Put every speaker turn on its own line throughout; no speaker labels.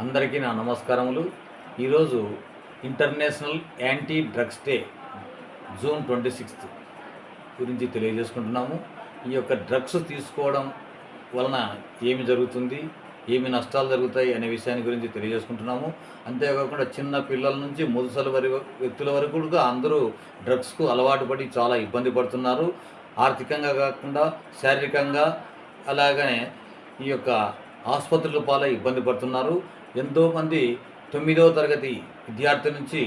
అందరికీ నా నమస్కారములు. ఈరోజు international anti drugs day June twenty sixth గురించి తెలియజేసుకుంటున్నాము. ఈ యొక్క డ్రగ్స్ తీసుకోవడం వలన ఏమి జరుగుతుంది ఏమి నష్టాలు జరుగుతాయి అనే విషయాన్ని గురించి తెలియజేసుకుంటున్నాము. అంతేకాకుండా చిన్న పిల్లల నుంచి ముదుసల వరి వ్యక్తుల వరకు కూడా అందరూ డ్రగ్స్కు అలవాటు పడి చాలా ఇబ్బంది పడుతున్నారు. ఆర్థికంగా కాకుండా శారీరకంగా అలాగనే ఈ యొక్క ఆసుపత్రుల పాలై ఇబ్బంది పడుతున్నారు. ఎంతోమంది తొమ్మిదవ తరగతి విద్యార్థి నుంచి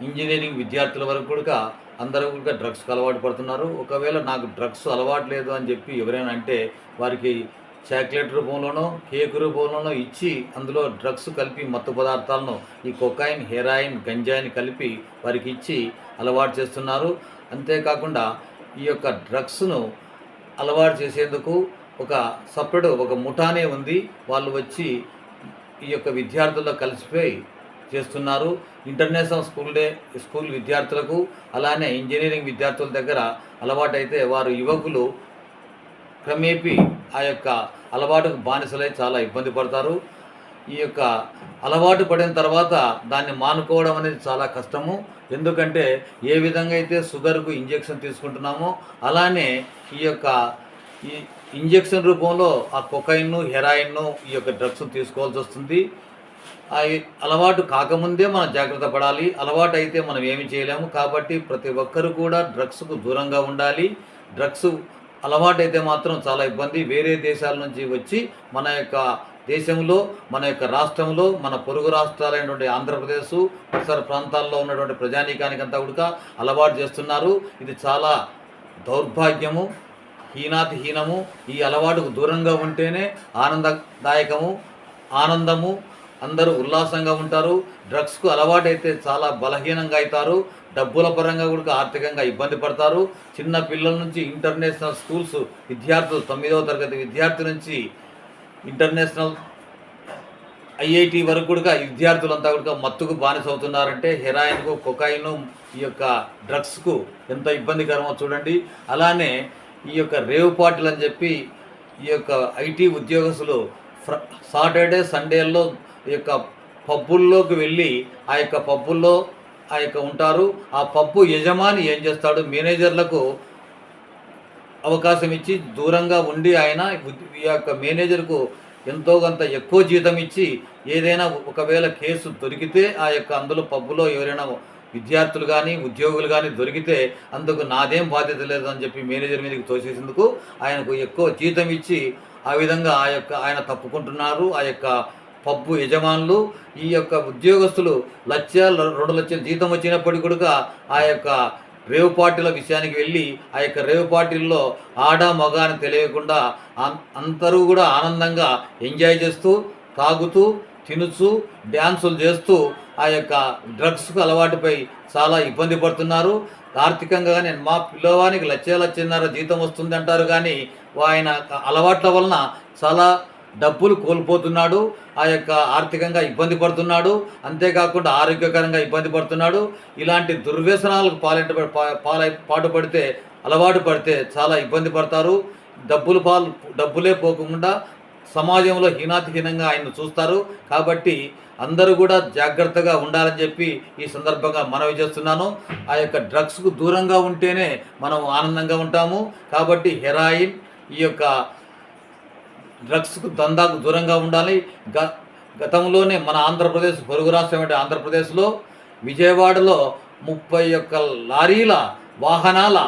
ఇంజనీరింగ్ విద్యార్థుల వరకు కూడా అందరూ కూడా డ్రగ్స్కి అలవాటు పడుతున్నారు. ఒకవేళ నాకు డ్రగ్స్ అలవాటు లేదు అని చెప్పి ఎవరైనా అంటే వారికి చాక్లెట్ రూపంలోనో కేక్ రూపంలోనో ఇచ్చి అందులో డ్రగ్స్ కలిపి మత్తు పదార్థాలను ఈ కొకాయిన్ హెరాయిన్ గంజాయిని కలిపి వారికి ఇచ్చి అలవాటు చేస్తున్నారు. అంతేకాకుండా ఈ యొక్క డ్రగ్స్ను అలవాటు చేసేందుకు ఒక సపరేట్ ఒక ముఠానే ఉంది. వాళ్ళు వచ్చి ఈ యొక్క విద్యార్థుల్లో కలిసిపోయి చేస్తున్నారు. ఇంటర్నేషనల్ స్కూల్ డే స్కూల్ విద్యార్థులకు అలానే ఇంజనీరింగ్ విద్యార్థుల దగ్గర అలవాటైతే వారు యువకులు క్రమేపీ ఆ యొక్క అలవాటుకు బానిసలై చాలా ఇబ్బంది పడతారు. ఈ యొక్క అలవాటు పడిన తర్వాత దాన్ని మానుకోవడం అనేది చాలా కష్టము. ఎందుకంటే ఏ విధంగా అయితే షుగర్కు ఇంజెక్షన్ తీసుకుంటున్నామో అలానే ఈ యొక్క ఈ ఇంజెక్షన్ రూపంలో ఆ కొకైన్ను హెరాయిన్ను ఈ యొక్క డ్రగ్స్ తీసుకోవాల్సి వస్తుంది. ఆ అలవాటు కాకముందే మనం జాగ్రత్త పడాలి. అలవాటు అయితే మనం ఏమి చేయలేము. కాబట్టి ప్రతి ఒక్కరు కూడా డ్రగ్స్కు దూరంగా ఉండాలి. డ్రగ్స్ అలవాటు అయితే మాత్రం చాలా ఇబ్బంది. వేరే దేశాల నుంచి వచ్చి మన యొక్క దేశంలో మన యొక్క రాష్ట్రంలో మన పొరుగు రాష్ట్రాలైనటువంటి ఆంధ్రప్రదేశ్ ఇతర ప్రాంతాల్లో ఉన్నటువంటి ప్రజానీకానికంతా కూడా అలవాటు చేస్తున్నారు. ఇది చాలా దౌర్భాగ్యము. హీనాతి హీనము ఈ అలవాటుకు దూరంగా ఉంటేనే ఆనందదాయకము ఆనందము అందరూ ఉల్లాసంగా ఉంటారు. డ్రగ్స్కు అలవాటైతే చాలా బలహీనంగా అవుతారు డబ్బుల పరంగా కూడా ఆర్థికంగా ఇబ్బంది పడతారు. చిన్న పిల్లల నుంచి ఇంటర్నేషనల్ స్కూల్స్ విద్యార్థులు తొమ్మిదవ తరగతి విద్యార్థి నుంచి ఇంటర్నేషనల్ ఐఐటి వరకు కూడా విద్యార్థులంతా కూడా మత్తుకు బానిస అవుతున్నారంటే హెరాయిన్కు కొకాయిన్ ఈ యొక్క డ్రగ్స్కు ఎంత ఇబ్బందికరమో చూడండి. అలానే ఈ యొక్క రేవ్ పార్టీలు అని చెప్పి ఈ యొక్క ఐటీ ఉద్యోగస్తులు ఫ్ర సాటర్డే సండేల్లో ఈ యొక్క పబ్బుల్లోకి వెళ్ళి ఆ యొక్క పబ్బుల్లో ఆ యొక్క ఉంటారు. ఆ పబ్బు యజమాని ఏం చేస్తాడు? మేనేజర్లకు అవకాశం ఇచ్చి దూరంగా ఉండి ఆయన ఈ యొక్క మేనేజర్కు ఎంతో కొంత ఎక్కువ జీతం ఇచ్చి ఏదైనా ఒకవేళ కేసు దొరికితే ఆ యొక్క అందులో పబ్బులో ఎవరైనా విద్యార్థులు కానీ ఉద్యోగులు కానీ దొరికితే అందుకు నాదేం బాధ్యత లేదు అని చెప్పి మేనేజర్ మీదకి తోసేసేందుకు ఆయనకు ఎక్కువ జీతం ఇచ్చి ఆ విధంగా ఆ యొక్క ఆయన తప్పుకుంటున్నారు. ఆ యొక్క పబ్బు యజమానులు ఈ యొక్క ఉద్యోగస్తులు లక్ష రెండు లక్షల జీతం వచ్చినప్పటికీ కూడా ఆ యొక్క రేవ్ పార్టీల విషయానికి వెళ్ళి ఆ యొక్క రేవ్ పార్టీల్లో ఆడ మగ అని తెలియకుండా అం- అందరూ కూడా ఆనందంగా ఎంజాయ్ చేస్తూ తాగుతూ తినుచు డ్యాన్సులు చేస్తూ ఆ యొక్క డ్రగ్స్కు అలవాటుపై చాలా ఇబ్బంది పడుతున్నారు. ఆర్థికంగా కానీ మా పిల్లవానికి లక్ష లక్షన్నర జీతం వస్తుంది అంటారు కానీ ఆయన అలవాట్ల వలన చాలా డబ్బులు కోల్పోతున్నాడు. ఆ యొక్క ఆర్థికంగా ఇబ్బంది పడుతున్నాడు. అంతేకాకుండా ఆరోగ్యకరంగా ఇబ్బంది పడుతున్నాడు. ఇలాంటి దుర్వ్యసనాలకు పాలిట పాలై పాటుపడితే అలవాటు పడితే చాలా ఇబ్బంది పడతారు. డబ్బులు పాలు డబ్బులే పోకుండా సమాజంలో హీనాతిహీనంగా ఆయన్ను చూస్తారు. కాబట్టి అందరూ కూడా జాగ్రత్తగా ఉండాలని చెప్పి ఈ సందర్భంగా మనవి చేస్తున్నాను. ఆ యొక్క డ్రగ్స్కు దూరంగా ఉంటేనే మనం ఆనందంగా ఉంటాము. కాబట్టి హెరాయిన్ ఈ యొక్క డ్రగ్స్కు దందాకు దూరంగా ఉండాలి. గ గతంలోనే మన ఆంధ్రప్రదేశ్ పొరుగు రాష్ట్రం ఆంధ్రప్రదేశ్లో విజయవాడలో ముప్పై ఒక్క లారీల వాహనాల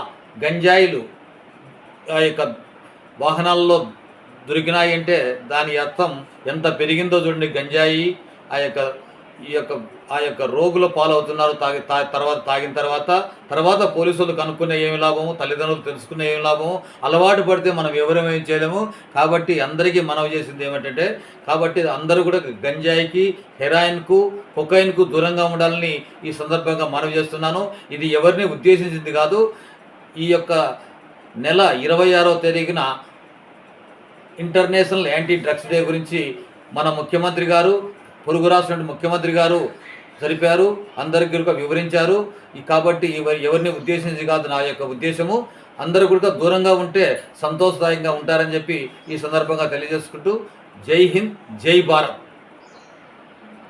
గంజాయిలు ఆ యొక్క వాహనాల్లో దొరికినాయి అంటే దాని అర్థం ఎంత పెరిగిందో చూడండి గంజాయి ఆ యొక్క ఈ యొక్క ఆ యొక్క రోగుల పాలవుతున్నారు తాగి తా తర్వాత తాగిన తర్వాత తర్వాత పోలీసులు కనుక్కునే ఏమి లాభము తల్లిదండ్రులు తెలుసుకునే ఏమి లాభము అలవాటు పడితే మనం ఎవరేం ఏం చేయలేము. కాబట్టి అందరికీ మనవి చేసింది ఏమిటంటే కాబట్టి అందరూ కూడా గంజాయికి హెరాయిన్కు కొకైన్కు దూరంగా ఉండాలని ఈ సందర్భంగా మనవి చేస్తున్నాను. ఇది ఎవరిని ఉద్దేశించింది కాదు. ఈ యొక్క నెల ఇరవై ఆరో తేదీన ఇంటర్నేషనల్ యాంటీ డ్రగ్స్ డే గురించి మన ముఖ్యమంత్రి గారు పొరుగు రాష్ట్రం ముఖ్యమంత్రి గారు జరిపారు అందరికి కూడా వివరించారు. కాబట్టి ఎవరిని ఉద్దేశించి కాదు నా యొక్క ఉద్దేశము. అందరూ కూడా దూరంగా ఉంటే సంతోషదాయకంగా ఉంటారని చెప్పి ఈ సందర్భంగా తెలియజేసుకుంటూ జై హింద్ జై భారత్.